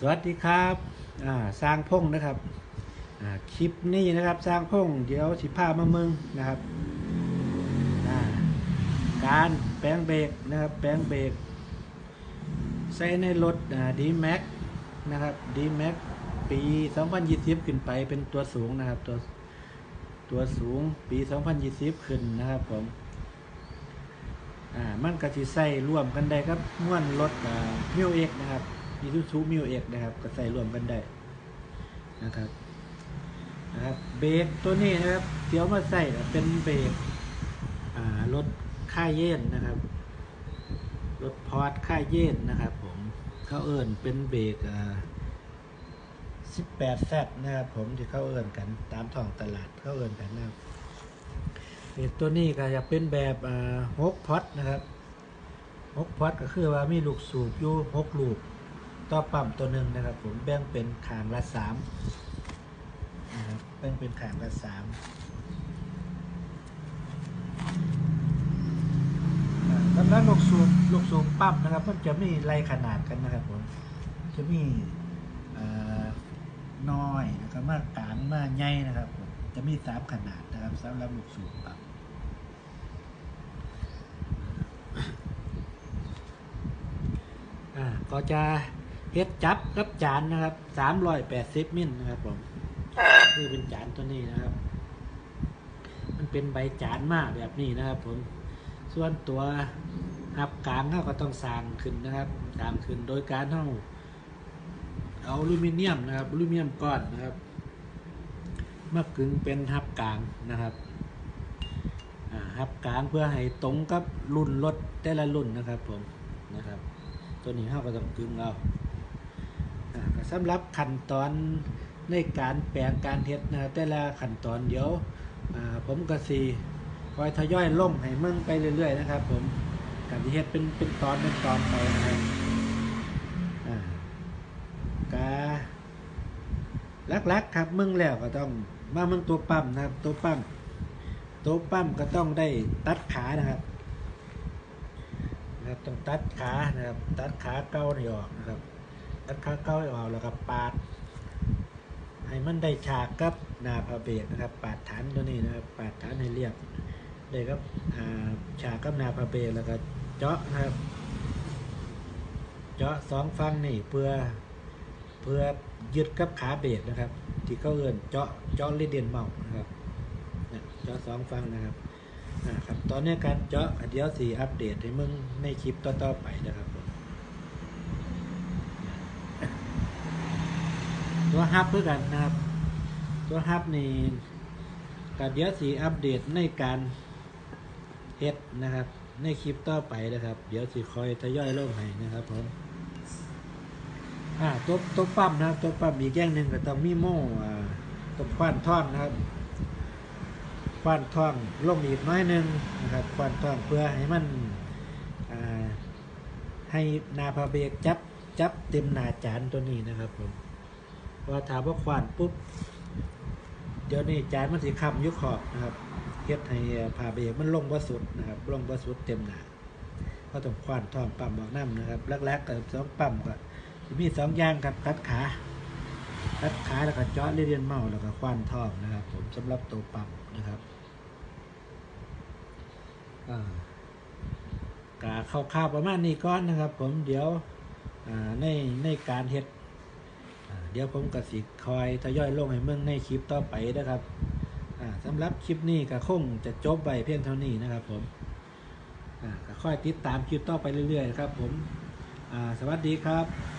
สวัสดีครับสร้างพงนะครับคลิปนี้นะครับสร้างพงเดี๋ยวสิพามาเมืองนะครับการแปลงเบรกนะครับแปลงเบรกใส่ในรถดีแม็กนะครับดีแม็กปี 2020 ขึ้นไปเป็นตัวสูงนะครับตัวตัวสูงปี 2020 ขึ้นนะครับผมอ่ามันก็สิใส่ร่วมกันได้ครับม่วนรถมิวเอ็กนะครับ มีทูซูมิวเอกนะครับก็ใส่รวมกันได้นะครับนะครับเบรกตัวนี้นะครับเดี๋ยวมาใส่เป็นเบรกรถค่ายเย็นนะครับรถพอร์ตค่ายเย็นนะครับผมเขาเอิ้นเป็นเบรกอ่า18แซดนะครับผมที่เขาเอิ้นกันตามท้องตลาดเขาเอิ้นกันนะครับเบรกตัวนี้ก็จะเป็นแบบอ่า6พอร์ตนะครับ6พอร์ตก็คือว่ามีลูกสูบอยู่6ลูก ต่อปั๊มตัวหนึ่งนะครับ ผมแบ่งเป็นขางละสามนะครับแบ่งเป็นขางละสามอ่าสำหรับลูกสูบลูกสูบปั๊มนะครับมันจะมีไล่ขนาดกันนะครับผมจะมีน้อยนะครับมากกลางมากใหญ่นะครับผมจะมีสามขนาดนะครับสำหรับลูกสูบปั๊มก็จะ เฮ็ดจับกับจานนะครับสามร้อยแปดสิบมิลนะครับผมคือเป็นจานตัวนี้นะครับ มันเป็นใบจานมากแบบนี้นะครับ ผม ส่วนตัวหับกลางเขาก็ต้องสร้างขึ้นนะครับสร้างขึ้นโดยการเท่าเอาอลูมิเนียมนะครับอลูมิเนียมก้อนนะครับมากึงเป็นหับกลางนะครับหับกลางเพื่อให้ตรงกับรุ่นรถแต่ละรุ่นนะครับผมนะครับ ตัวนี้เราก็ต้องกึงเอา สำหรับขั้นตอนในการแปลงการเฮ็ดนะครับแต่ละขั้นตอนเดี๋ยวผมก็สีคอยทยอยล่มให้มึงไปเรื่อยๆนะครับ ผมการที่เฮ็ดเป็นเป็นตอนเป็นตอนไปนะครับกาลักๆครับมึงแล้วก็ต้องมามึงตัวปั๊มนะครับ ตัวปั๊มตัวปั๊มก็ต้องได้ตัดขานะครับนะครับต้องตัดขานะครับ ตัดขาเก้านี่ออกนะครับ ตัดขาเก้าเออกแล้วก็ปาด ให้มันได้ฉากกับนาพาเบรกนะครับ ปาดฐานตัวนี้นะครับ ปาดฐานให้เรียบได้ครับอ่าฉากกับนาพาเบรกแล้วก็เจาะนะครับ เจาะสองฟังนี่เพื่อเพื่อยึดกับขาเบรกนะครับ ที่เขาเอื่นเจาะเจาะลิเดียนเมานะครับเนี่ยเจาะสองฟังนะครับอ่าครับ ตอนนี้การเจาะเดี๋ยวสีอัปเดตให้มึงในคลิปต่อๆไปนะครับผม ตัวฮับเพื่อกันนะครับ ตัวฮับนี่ก็เดี๋ยวสีอัปเดตในการเฮ็ดนะครับ ในคลิปต่อไปนะครับ เดี๋ยวสีคอยทยอยลงให้นะครับผมอ่าตัวตัวปั๊มนะครับตัวปั๊มอีกอย่งหนึ่งก็ต้องมีโม่อ่าตัวควันท่อนนะครับควันท่องลงอีกน้อยหนึ่งนะครับควันท่องเพื่อให้มันอ่าให้นาพาเบรกจับจับเต็มหนาจานตัวนี้นะครับผม ว่าถามว่าควันปุ๊บ เดี๋ยวนี้จานมันสิคำยุขอบนะครับเฮ็ดให้พาเบรกมันลงบ่สุดนะครับลงบ่สุดเต็มหนาก็ต้องควันท่องปั๊มบอกน้ำนะครับแรกๆกับสองปั๊มก็มีสองอย่างครับคัดขาตัดขาแล้วก็เจาะเรียนเมาแล้วก็คว้านท่องนะครับ ผมสำหรับตัวปั๊มนะครับกาเข้าวประมาณนี้ก้อนนะครับ ผมเดี๋ยวในในการเฮ็ด ดี๋ยวผมก็สิคอยทยอยลงให้เมืองในคลิปต่อไปนะครับสำหรับคลิปนี้ก็คงจะจบไปเพียงเท่านี้นะครับผมก็ค่อยติดตามคลิปต่อไปเรื่อยๆครับผมสวัสดีครับ